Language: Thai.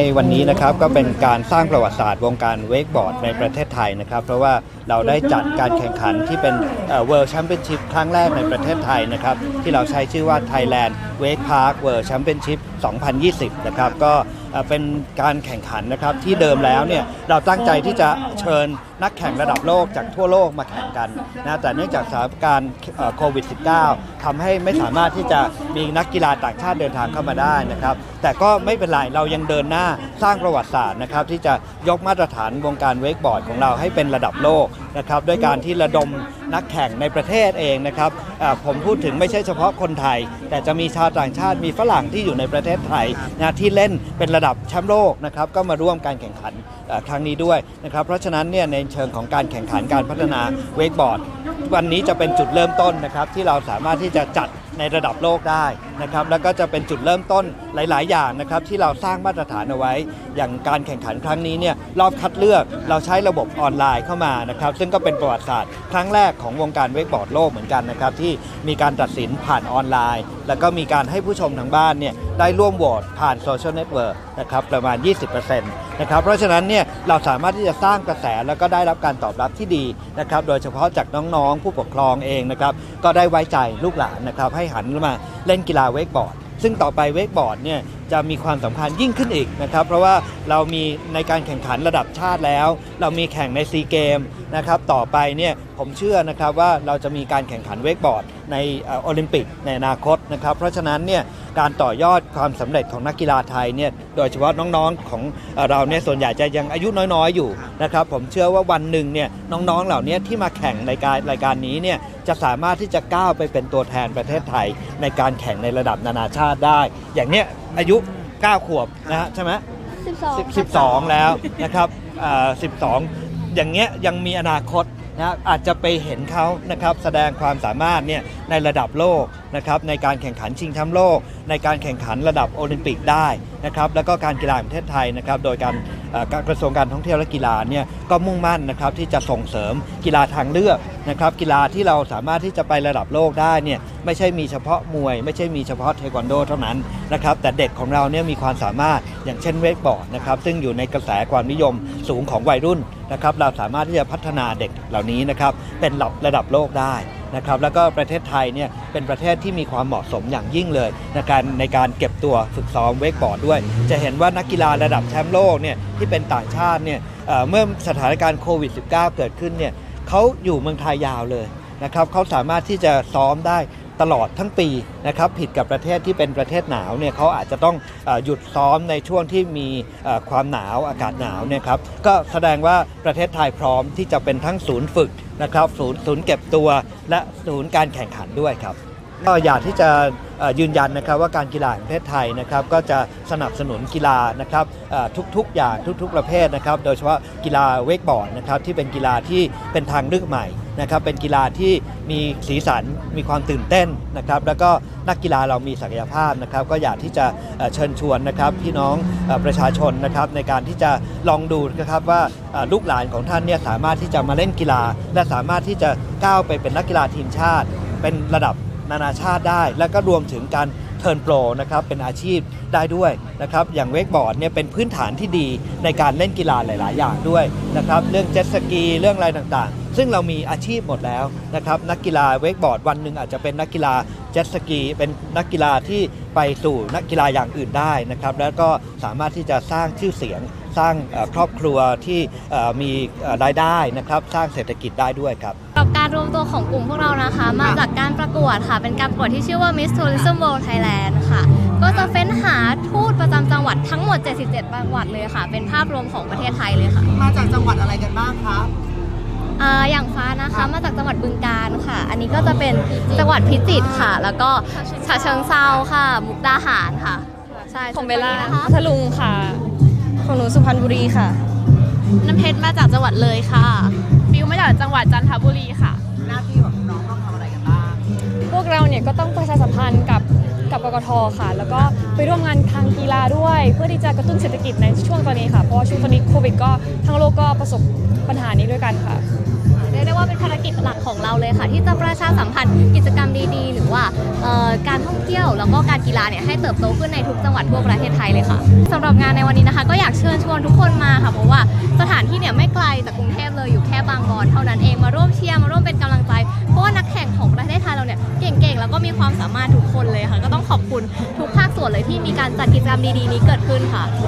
ในวันนี้นะครับก็เป็นการสร้างประวัติศาสตร์วงการเวกบอร์ดในประเทศไทยนะครับ เพราะว่าเราได้จัดการแข่งขันที่เป็นเวิลด์แชมเปี้ยนชิพครั้งแรกในประเทศไทยนะครับ ที่เราใช้ชื่อว่า Thailand Wake Park World Championship 2020 นะครับก็ เป็นการแข่งขันนะครับที่เดิมแล้วเนี่ยเราตั้งใจที่จะเชิญนักแข่งระดับโลกจากทั่วโลกมาแข่งกันนะแต่เนื่องจากสถานการณ์โควิด -19 ทำให้ไม่สามารถที่จะมีนักกีฬาต่างชาติเดินทางเข้ามาได้นะครับ แต่ก็ไม่เป็นไรเรายังเดินหน้าสร้างประวัติศาสตร์นะครับที่จะยกมาตรฐานวงการเวกบอร์ดของเราให้เป็นระดับโลกนะครับด้วยการที่ระดมนักแข่งในประเทศเองนะครับผมพูดถึงไม่ใช่เฉพาะคนไทย แต่จะมีชาวต่างชาติมีฝรั่งที่อยู่ในประเทศไทยนะที่เล่นเป็นระดับดับแชมป์โลกนะครับก็มาร่วมการแข่งขันครั้งนี้ด้วยนะครับเพราะฉะนั้นเนี่ยในเชิงของการแข่งขันการพัฒนาเวกบอร์ดวันนี้จะเป็นจุดเริ่มต้นนะครับที่เราสามารถที่จะจัดในระดับโลกได้ นะครับแล้วก็จะเป็นจุดเริ่มต้นหลาย ๆ อย่างนะครับที่เราสร้างมาตรฐานเอาไว้ อย่างการแข่งขันครั้งนี้เนี่ยรอบคัดเลือกเราใช้ระบบออนไลน์เข้ามานะครับซึ่งก็เป็นประวัติศาสตร์ครั้งแรกของวงการเวกบอร์ดโลกเหมือนกันนะครับที่มีการตัดสินผ่านออนไลน์ แล้วก็มีการให้ผู้ชมทางบ้านเนี่ยได้ร่วมโหวตผ่านโซเชียลเน็ตเวิร์กนะครับประมาณ 20%นะครับเพราะฉะนั้นเนี่ยเราสามารถที่จะสร้างกระแสแล้วก็ได้รับการตอบรับที่ดีนะครับโดยเฉพาะจากน้องๆ ผู้ปกครองเองนะครับก็ได้ไว้ใจลูกหลานนะครับให้หันมา เล่นกีฬาเวกบอร์ด ซึ่งต่อไปเวกบอร์ดเนี่ยจะมีความสำคัญยิ่งขึ้นอีกนะครับ เพราะว่าเรามีในการแข่งขันระดับชาติแล้ว เรามีแข่งในซีเกมนะครับต่อไปเนี่ยผมเชื่อนะครับว่าเราจะมีการแข่งขันเวกบอร์ดในโอลิมปิกในอนาคตนะครับ เพราะฉะนั้นเนี่ยการต่อยอดความสำเร็จของนักกีฬาไทยเนี่ยโดยเฉพาะน้องๆของเอ่อเราเนี่ยส่วนใหญ่จะยังอายุน้อยๆอยู่นะครับผมเชื่อว่าวันหนึ่งเนี่ยน้องๆเหล่านี้ที่มาแข่งในการรายการนี้เนี่ยจะสามารถที่จะก้าวไปเป็นตัวแทนประเทศไทย ในการแข่งในระดับนานาชาติได้ อย่างเนี้ย อายุ 9 ขวบนะฮะใช่ไหม12 10 12 แล้วนะครับอ่า12 อย่างเงี้ยยังมีอนาคตนะอาจจะไปเห็นเขานะครับแสดงความสามารถเนี่ยในระดับโลกนะครับในการแข่งขันชิงแชมป์โลก ในการแข่งขันระดับโอลิมปิกได้นะครับแล้วก็การกีฬาแห่งประเทศไทยนะครับโดยการเอ่อ กระทรวงการท่องเที่ยวและกีฬาเนี่ยก็มุ่งมั่นนะครับที่จะส่งเสริมกีฬาทางเลือกนะครับกีฬาที่เราสามารถที่จะไประดับโลกได้เนี่ยไม่ใช่มีเฉพาะมวย ไม่ใช่มีเฉพาะเทควันโดเท่านั้นนะครับแต่เด็กของเราเนี่ยมีความสามารถอย่างเช่นเวกบอร์ดนะครับซึ่งอยู่ในกระแสความนิยมสูงของวัยรุ่นนะครับเราสามารถที่จะพัฒนาเด็กเหล่านี้นะครับเป็นระดับโลกได้ นะครับแล้วก็ประเทศไทยเนี่ยเป็นประเทศที่มีความเหมาะสมอย่างยิ่งเลยในการในการเก็บตัวฝึกซ้อมเวกบอร์ดด้วย จะเห็นว่านักกีฬาระดับแชมป์โลกเนี่ยที่เป็นต่างชาติเนี่ยเเมื่อสถานการณ์โควิด -19 เกิดขึ้นเนี่ยเขาอยู่เมืองไทยยาวเลยนะครับเขาสามารถที่จะซ้อมได้ตลอดทั้งปีนะครับผิดกับประเทศที่เป็นประเทศหนาวเนี่ยเขาอาจจะต้องอหยุดซ้อมในช่วงที่มีความหนาวอากาศหนาวเนี่ยครับก็แสดงว่าประเทศไทยพร้อมที่จะเป็นทั้งศูนย์ฝึก นะครับศูนย์ศูนย์เก็บตัวและศูนย์การแข่งขันด้วยครับ ก็อยากที่จะยืนยันนะครับว่าการกีฬาแห่งประเทศไทยนะครับก็จะสนับสนุนกีฬานะครับทุกๆอย่างทุกๆประเภทนะครับโดยเฉพาะกีฬาเวกบอร์ดนะครับที่เป็นกีฬาที่เป็นทางเลือกใหม่นะครับเป็นกีฬาที่มีสีสันมีความตื่นเต้นนะครับแล้วก็นักกีฬาเรามีศักยภาพนะครับก็อยากที่จะเชิญชวนนะครับพี่น้องประชาชนนะครับในการที่จะลองดูนะครับว่าลูกหลานของท่านเนี่ยสามารถที่จะมาเล่นกีฬา และสามารถที่จะก้าวไปเป็นนักกีฬาทีมชาติ เป็นระดับ นานาชาติได้ และก็รวมถึงการเทิร์นโปรนะครับเป็นอาชีพได้ด้วยนะครับอย่างเวกบอร์ดเนี่ยเป็นพื้นฐานที่ดีในการเล่นกีฬาหลาย ๆ อย่างด้วยนะครับเรื่องเจ็ตสกีเรื่องอะไรต่างๆ ซึ่งเรามีอาชีพหมดแล้วนะครับนักกีฬาเวกบอร์ดวันหนึ่งอาจจะเป็นนักกีฬาเจ็ตสกีเป็นนักกีฬาที่ไปสู่นักกีฬาอย่างอื่นได้นะครับแล้วก็สามารถที่จะสร้างชื่อเสียงสร้างครอบครัวที่มีรายได้นะครับสร้างเศรษฐกิจได้ด้วยครับ กับการรวมตัวของกลุ่มพวกเรานะคะ มาจากการประกวดค่ะ เป็นการประกวดที่ชื่อว่า Miss Tourism World Thailand ค่ะ ก็จะเฟ้นหาทูตประจำจังหวัดทั้งหมด 77 จังหวัดเลยค่ะ เป็นภาพรวมของประเทศไทยเลยค่ะมาจากจังหวัดอะไรกันบ้างคะอ่าอย่างฟ้านะคะ มาจากจังหวัดบึงกาฬค่ะ อันนี้ก็จะเป็นจังหวัดพิจิตรค่ะ แล้วก็ฉะเชิงเซาค่ะ มุกดาหารค่ะ ใช่ของเบลล่าส่วนคนนี้นะคะพัทลุงค่ะ ของหนูสุพรรณบุรีค่ะ น้ำเพชรมาจากจังหวัดเลยค่ะ บิวมาจากจังหวัดจันทบุรีค่ะ หน้าที่ของน้องต้องทำอะไรกันบ้างพวกเราเนี่ยก็ต้องประชาสัมพันธ์กับกับกกทค่ะ แล้วก็ไปร่วมงานทางกีฬาด้วย เพื่อที่จะกระตุ้นเศรษฐกิจในช่วงตอนนี้ค่ะเพราะว่าช่วงตอนนี้โควิดก็ทั้งโลกก็ประสบปัญหานี้ด้วยกันค่ะ รียกได้ว่าเป็นภารกิจหลักของเราเลยค่ะ ที่จะประชาสัมพันธ์กิจกรรมดีๆ หรือว่าเอ่อการท่องเที่ยวแล้วก็การกีฬาเนี่ยให้เติบโตขึ้นในทุกจังหวัดทั่วประเทศไทยเลยค่ะสำหรับงานในวันนี้นะคะ ก็อยากเชิญชวนทุกคนมาค่ะเพราะว่าสถานที่เนี่ยไม่ไกลจากกรุงเทพเลยอยู่แค่บางบอนเท่านั้นเองมาร่วมเชียร์มาร่วมเป็นกำลังใจเพราะว่านักแข่งของประเทศไทยเราเนี่ยเก่งๆ แล้วก็มีความสามารถทุกคนเลยค่ะ ก็ต้องขอบคุณทุกภาคส่วนเลยที่มีการจัดกิจกรรมดีๆ นี้เกิดขึ้นค่ะ